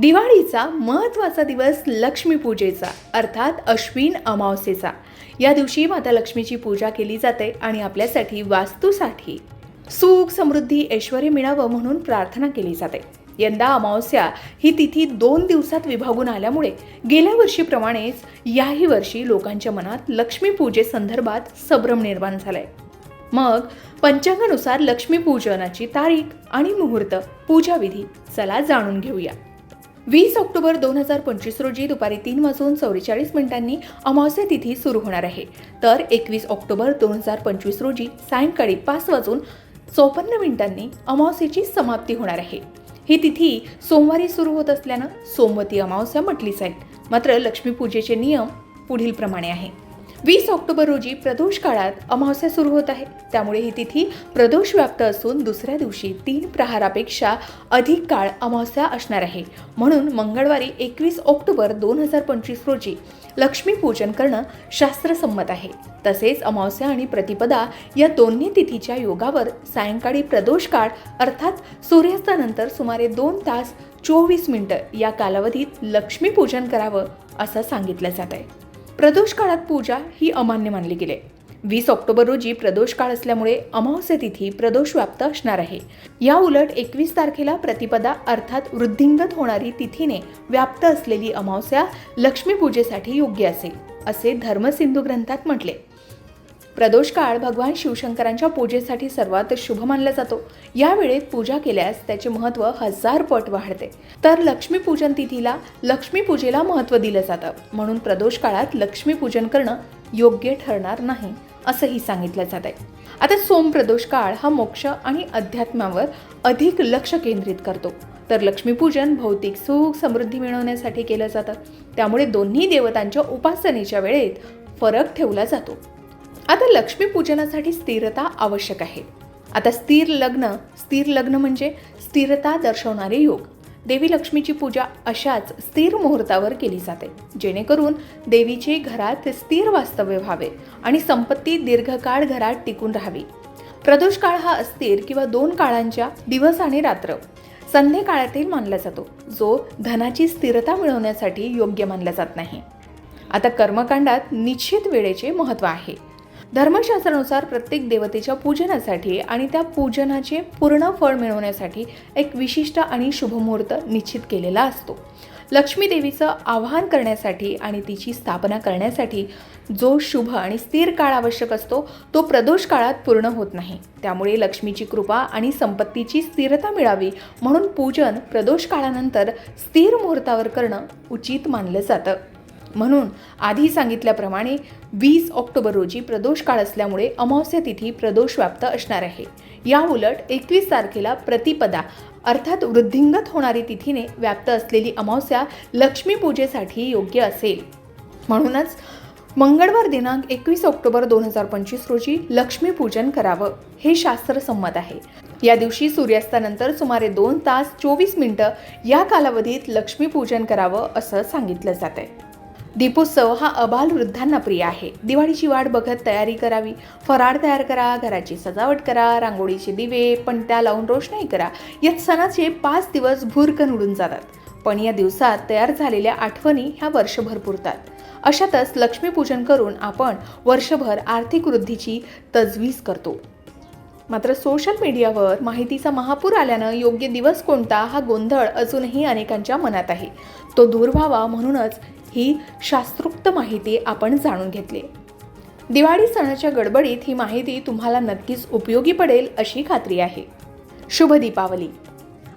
दिवाळीचा महत्त्वाचा दिवस लक्ष्मीपूजेचा अर्थात अश्विन अमावस्येचा. या दिवशी माता लक्ष्मीची पूजा केली जाते आणि आपल्यासाठी वास्तूसाठी सुख समृद्धी ऐश्वर मिळावं म्हणून प्रार्थना केली जाते. यंदा अमावस्या ही तिथी दोन दिवसात विभागून आल्यामुळे गेल्या वर्षीप्रमाणेच याही वर्षी लोकांच्या मनात लक्ष्मीपूजेसंदर्भात संभ्रम निर्माण झालाय. मग पंचांगानुसार लक्ष्मीपूजनाची तारीख आणि मुहूर्त पूजाविधी चला जाणून घेऊया. वीस ऑक्टोबर दोन हजार पंचवीस रोजी दुपारी तीन वाजून चौवेचाळीस मिनिटांनी अमावस्या तिथी सुरू होणार आहे. तर एकवीस ऑक्टोबर दोन हजार पंचवीस रोजी सायंकाळी पाच वाजून चौपन्न मिनिटांनी अमावस्येची समाप्ती होणार आहे. ही तिथी सोमवारी सुरू होत असल्यानं सोमवती अमावस्या म्हटली जाईल. मात्र लक्ष्मीपूजेचे नियम पुढील प्रमाणे आहे. वीस ऑक्टोबर रोजी प्रदोष काळात अमावस्या सुरू होत आहे. त्यामुळे ही तिथी प्रदोष व्याप्त असून दुसऱ्या दिवशी तीन प्रहारापेक्षा अधिक काळ अमावस्या असणार आहे. म्हणून मंगळवारी एकवीस ऑक्टोबर दोन हजार पंचवीस रोजी लक्ष्मीपूजन करणं शास्त्रसंमत आहे. तसेच अमावस्या आणि प्रतिपदा या दोन्ही तिथीच्या योगावर सायंकाळी प्रदोष काळ अर्थात सूर्यास्तानंतर सुमारे दोन तास चोवीस मिनिटं या कालावधीत लक्ष्मीपूजन करावं असं सांगितलं जात आहे प्रदोष काळात पूजा ही अमान्य मानली गेली. वीस ऑक्टोबर रोजी प्रदोष काळ असल्यामुळे अमावस्या तिथी प्रदोष व्याप्त असणार आहे. या उलट एकवीस तारखेला प्रतिपदा अर्थात वृद्धिंगत होणारी तिथीने व्याप्त असलेली अमावस्या लक्ष्मीपूजेसाठी योग्य असेल असे धर्मसिंधू ग्रंथात म्हटले. प्रदोष काळ भगवान शिवशंकरांच्या पूजेसाठी सर्वात शुभ मानला जातो. या वेळेत पूजा केल्यास त्याचे महत्त्व हजार पट वाढते. तर लक्ष्मीपूजन तिथीला लक्ष्मीपूजेला महत्त्व दिलं जातं. म्हणून प्रदोष काळात लक्ष्मीपूजन करणं योग्य ठरणार नाही असंही सांगितलं जात आहे आता सोम प्रदोष काळ हा मोक्ष आणि अध्यात्मावर अधिक लक्ष केंद्रित करतो. तर लक्ष्मीपूजन भौतिक सुख समृद्धी मिळवण्यासाठी केलं जातं. त्यामुळे दोन्ही देवतांच्या उपासनेच्या वेळेत फरक ठेवला जातो. आता लक्ष्मीपूजनासाठी स्थिरता आवश्यक आहे. आता स्थिर लग्न स्थिर लग्न म्हणजे स्थिरता दर्शवणारे योग. देवी लक्ष्मीची पूजा अशाच स्थिर मुहूर्तावर केली जाते. जेणेकरून देवीचे घरात स्थिर वास्तव्य व्हावे आणि संपत्ती दीर्घकाळ घरात टिकून राहावी. प्रदोष काळ हा अस्थिर किंवा दोन काळांच्या दिवस आणि रात्र संध्याकाळातील मानला जातो. जो धनाची स्थिरता मिळवण्यासाठी योग्य मानला जात नाही. आता कर्मकांडात निश्चित वेळेचे महत्त्व आहे. धर्मशास्त्रानुसार प्रत्येक देवतेच्या पूजनासाठी आणि त्या पूजनाचे पूर्ण फळ मिळवण्यासाठी एक विशिष्ट आणि शुभमुहूर्त निश्चित केलेला असतो. लक्ष्मी देवीचं आवाहन करण्यासाठी आणि तिची स्थापना करण्यासाठी जो शुभ आणि स्थिर काळ आवश्यक असतो तो प्रदोष काळात पूर्ण होत नाही. त्यामुळे लक्ष्मीची कृपा आणि संपत्तीची स्थिरता मिळावी म्हणून पूजन प्रदोष काळानंतर स्थिर मुहूर्तावर करणं उचित मानलं जातं. म्हणून आधी सांगितल्याप्रमाणे वीस ऑक्टोबर रोजी प्रदोष काळ असल्यामुळे अमावस्या तिथी प्रदोष व्याप्त असणार आहे. या उलट एकवीस तारखेला प्रतिपदा अर्थात वृद्धिंगत होणारी तिथीने व्याप्त असलेली अमावस्या लक्ष्मीपूजेसाठी योग्य असेल. म्हणूनच मंगळवार दिनांक एकवीस ऑक्टोबर दोन हजार पंचवीस रोजी लक्ष्मीपूजन करावं हे शास्त्रसंमत आहे. या दिवशी सूर्यास्तानंतर सुमारे दोन तास चोवीस मिनटं या कालावधीत लक्ष्मीपूजन करावं असं सांगितलं जात आहे दीपोत्सव हा अबाल वृद्धांना प्रिय आहे. दिवाळीची वाट बघत तयारी करावी. फराळ तयार करा घराची सजावट करा रांगोळीचे दिवे पणत्या लावून रोषणाई करा. यात सणाचे पाच दिवस भुरकन उडून जातात. पण या दिवसात तयार झालेल्या आठवणी ह्या वर्षभर पुरतात. अशातच लक्ष्मीपूजन करून आपण वर्षभर आर्थिक वृद्धीची तजवीज करतो. मात्र सोशल मीडियावर माहितीचा महापूर आल्यानं योग्य दिवस कोणता हा गोंधळ अजूनही अनेकांच्या मनात आहे. तो दूर व्हावा म्हणूनच ही शास्त्रोक्त माहिती आपण जाणून घेतली. दिवाळी सणाच्या गडबडीत ही माहिती तुम्हाला नक्कीच उपयोगी पडेल अशी खात्री आहे. शुभ दीपावली.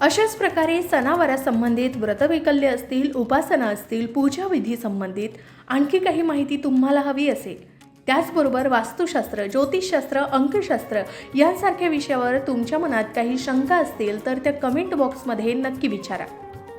अशाच प्रकारे सणावारासंबंधित व्रतवैकल्य असतील उपासना असतील पूजाविधी संबंधित आणखी काही माहिती तुम्हाला हवी असेल. त्याचबरोबर वास्तुशास्त्र ज्योतिषशास्त्र अंकशास्त्र यांसारख्या विषयावर तुमच्या मनात काही शंका असतील तर त्या कमेंट बॉक्समध्ये नक्की विचारा.